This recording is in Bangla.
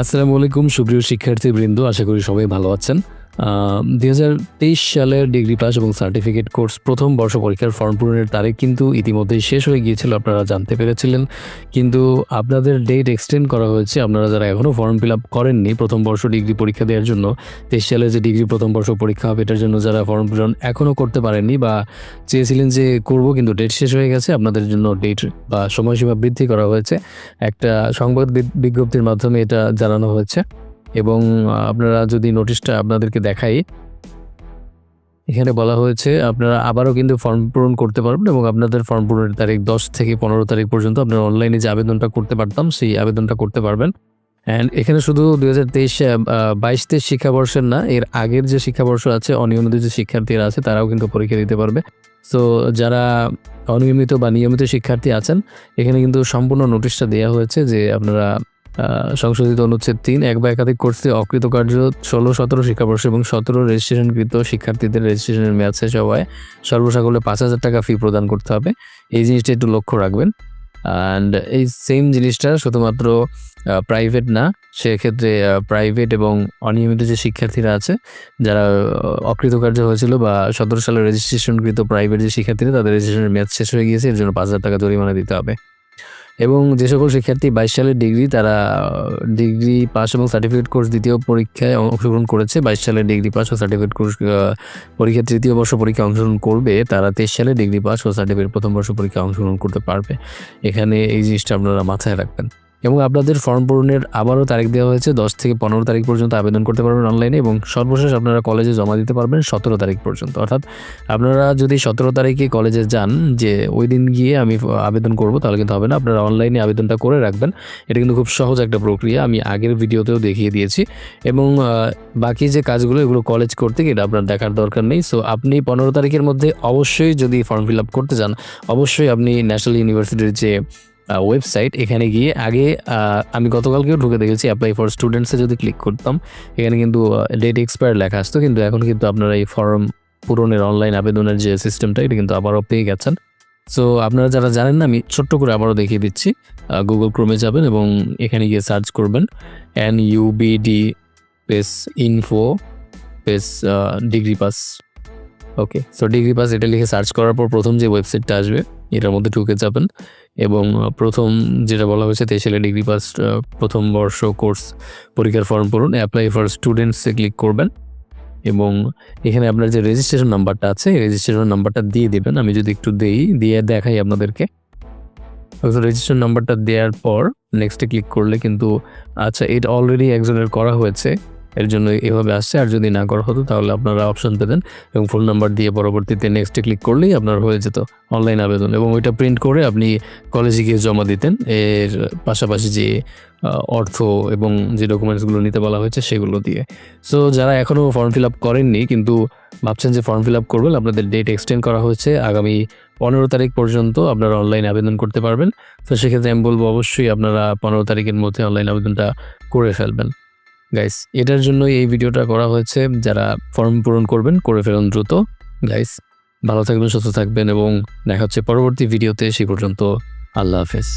আসসালামু আলাইকুম সুপ্রিয় শিক্ষার্থীবৃন্দ আশা করি সবাই ভালো আছেন। দুই হাজার তেইশ সালের ডিগ্রি পাস এবং সার্টিফিকেট কোর্স প্রথম বর্ষ পরীক্ষার ফর্ম পূরণের তারিখ কিন্তু ইতিমধ্যেই শেষ হয়ে গিয়েছিল, আপনারা জানতে পেরেছিলেন। কিন্তু আপনাদের ডেট এক্সটেন্ড করা হয়েছে, আপনারা যারা এখনও ফর্ম ফিল আপ করেননি প্রথম বর্ষ ডিগ্রি পরীক্ষা দেওয়ার জন্য, তেইশ সালে যে ডিগ্রি প্রথম বর্ষ পরীক্ষা হবে এটার জন্য যারা ফর্ম পূরণ এখনও করতে পারেননি বা চেয়েছিলেন যে করব কিন্তু ডেট শেষ হয়ে গেছে, আপনাদের জন্য ডেট বা সময়সীমা বৃদ্ধি করা হয়েছে। একটা সংবাদ বিজ্ঞপ্তির মাধ্যমে এটা জানানো হয়েছে। এবং আপনারা যদি নোটিশটা আপনাদেরকে দেখাই, এখানে বলা হয়েছে আপনারা আবারও কিন্তু ফর্ম পূরণ করতে পারবেন এবং আপনাদের ফর্ম পূরণের তারিখ দশ থেকে পনেরো তারিখ পর্যন্ত আপনারা অনলাইনে যে আবেদনটা করতে পারতাম, সেই আবেদনটা করতে পারবেন। অ্যান্ড এখানে শুধু দুই হাজার তেইশ বাইশ তেইশ শিক্ষাবর্ষের না, এর আগের যে শিক্ষাবর্ষ আছে, অনিয়মিত যে শিক্ষার্থীরা আছে, তারাও কিন্তু পরীক্ষা দিতে পারবে। তো যারা অনিয়মিত বা নিয়মিত শিক্ষার্থী আছেন, এখানে কিন্তু সম্পূর্ণ নোটিশটা দেওয়া হয়েছে যে আপনারা সংশোধিত অনুচ্ছেদ তিন, এক বা একাধিক কোর্সে অকৃতকার্য ষোলো, সতেরো শিক্ষাবর্ষ এবং সতেরো রেজিস্ট্রেশনকৃত শিক্ষার্থীদের রেজিস্ট্রেশনের মেয়াদ শেষ হওয়ায় সর্বসাকলে পাঁচ হাজার টাকা ফি প্রদান করতে হবে। এই জিনিসটা একটু লক্ষ্য রাখবেন। অ্যান্ড এই সেম জিনিসটা শুধুমাত্র প্রাইভেট না, সেক্ষেত্রে প্রাইভেট এবং অনিয়মিত যে শিক্ষার্থীরা আছে, যারা অকৃতকার্য হয়েছিল বা সতেরো সালে রেজিস্ট্রেশনকৃত প্রাইভেট যে শিক্ষার্থীরা, তাদের রেজিস্ট্রেশনের মেয়াদ শেষ হয়ে গিয়েছে, এর জন্য পাঁচ হাজার টাকা জরিমানা দিতে হবে। এবং যে সকল শিক্ষার্থী বাইশ সালের ডিগ্রি তারা ডিগ্রি পাস এবং সার্টিফিকেট কোর্স দ্বিতীয় পরীক্ষায় অংশগ্রহণ করেছে। বাইশ সালের ডিগ্রি পাস ও সার্টিফিকেট কোর্স পরীক্ষা তৃতীয় বর্ষ পরীক্ষা অংশগ্রহণ করবে। তারা তেইশ সালে ডিগ্রি পাস ও সার্টিফিকেট প্রথম বর্ষ পরীক্ষা অংশগ্রহণ করতে পারবে। এখানে এই জিনিসটা আপনারা মাথায় রাখবেন। এবং আপনাদের ফর্ম পূরণের আবারও তারিখ দেওয়া হয়েছে, দশ থেকে পনেরো তারিখ পর্যন্ত আবেদন করতে পারবেন অনলাইনে এবং সর্বশেষ আপনারা কলেজে জমা দিতে পারবেন সতেরো তারিখ পর্যন্ত। অর্থাৎ আপনারা যদি সতেরো তারিখে কলেজে যান, যে ওই দিন গিয়ে আমি আবেদন করব, তাহলে কিন্তু হবে না। আপনারা অনলাইনে আবেদনটা করে রাখবেন। এটা কিন্তু খুব সহজ একটা প্রক্রিয়া। আমি আগের ভিডিওতেও দেখিয়ে দিয়েছি। এবং বাকি যে কাজগুলো, এগুলো কলেজ করতে এটা আপনার দেখার দরকার নেই। সো আপনি পনেরো তারিখের মধ্যে অবশ্যই যদি ফর্ম ফিল আপ করতে চান, অবশ্যই আপনি ন্যাশনাল ইউনিভার্সিটির যে ওয়েবসাইট এখানে গিয়ে আগে আমি গতকালকেও ঢুকে দেখেছি অ্যাপ্লাই ফর স্টুডেন্টসে যদি ক্লিক করতাম, এখানে কিন্তু ডেট এক্সপায়ার লেখা আসতো, কিন্তু এখন কিন্তু আপনারা এই ফর্ম পূরণের অনলাইন আবেদনের যে সিস্টেমটা এটা কিন্তু আবারও পেয়ে গেছেন। সো আপনারা যারা জানেন না, আমি ছোট্ট করে আবারও দেখিয়ে দিচ্ছি গুগল ক্রোমে যাবেন এবং এখানে গিয়ে সার্চ করবেন N UBD space info space degree pass okay so degree pass এটা লিখে সার্চ করার পর প্রথম যে ওয়েবসাইটটা আসবে, এটার মধ্যে ঢুকে যাবেন এবং প্রথম যেটা বলা হয়েছে তেইশালে ডিগ্রি পাস প্রথম বর্ষ কোর্স পরীক্ষার ফর্ম পূরণ অ্যাপ্লাই ফর স্টুডেন্টসে ক্লিক করবেন এবং এখানে আপনার যে রেজিস্ট্রেশন নাম্বারটা আছে রেজিস্ট্রেশন নাম্বারটা দিয়ে দেবেন। আমি যদি একটু দেই, দিয়ে দেখাই আপনাদেরকে। রেজিস্ট্রেশন নাম্বারটা দেওয়ার পর নেক্সটে ক্লিক করলে কিন্তু আচ্ছা এটা অলরেডি একজনের করা হয়েছে। এর জন্য এভাবে আসছে। আর যদি না করা হতো, তাহলে আপনারা অপশন পেতেন এবং ফোন নাম্বার দিয়ে পরবর্তীতে নেক্সটে ক্লিক করলেই আপনার হয়ে যেত অনলাইন আবেদন। এবং ওইটা প্রিন্ট করে আপনি কলেজে গিয়ে জমা দিতেন। এর পাশাপাশি যে অর্থ এবং যে ডকুমেন্টসগুলো নিতে বলা হয়েছে সেগুলো দিয়ে। সো যারা এখনও ফর্ম ফিল আপ করেননি, কিন্তু ভাবছেন যে ফর্ম ফিল আপ করবেন, আপনাদের ডেট এক্সটেন্ড করা হয়েছে। আগামী পনেরো তারিখ পর্যন্ত আপনারা অনলাইন আবেদন করতে পারবেন। তো সেক্ষেত্রে আমি বলব, অবশ্যই আপনারা পনেরো তারিখের মধ্যে অনলাইন আবেদনটা করে ফেলবেন। গাইস এটার জন্য এই ভিডিওটা করা হয়েছে। যারা ফর্ম পূরণ করবেন, করে ফেলুন দ্রুত। গাইস ভালো থাকবেন, সুস্থ থাকবেন এবং দেখা হচ্ছে পরবর্তী ভিডিওতে সেই পর্যন্ত আল্লাহ হাফেজ।